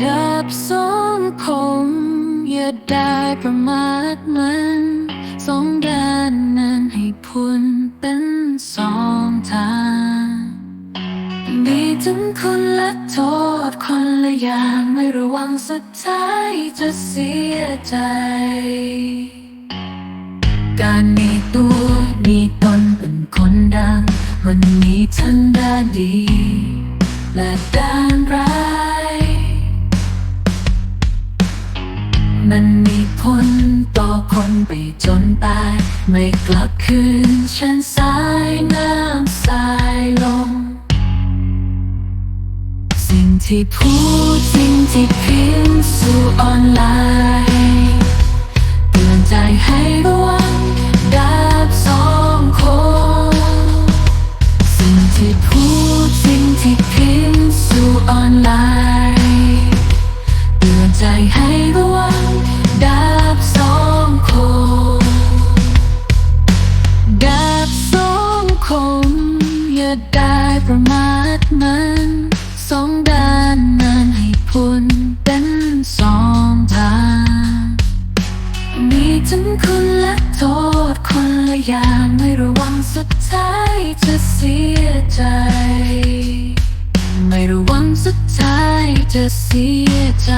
ดับสองคงอย่าได้ประมาทมันสองด้านนั้นให้พุนเป็นสองทางมีทั้งคุณและโทษคนละอย่างไม่ระวังสุดท้ายจะเสียใจ การมีตัวมีตนเป็นคนดัง มันมีทั้งด้านดี และด้านร้าย มันมีผลต่อคนไปจนตาย ไม่กลับคืนฉันสายน้ำสายลม สิ่งที่พูดสิ่งที่พิมพ์สู่ออนไลน์เตือนใจให้ระวังดาบสองคมสิ่งที่พูดสิ่งที่พิมพ์สู่ออนไลน์ อย่าได้ประมาทมันสองด้านนั้นให้พ้นเป็นสองทาง มีทั้งคุณและโทษคนละอย่างไม่ระวังสุดท้ายจะเสียใจ ไม่ระวังสุดท้ายจะเสียใจ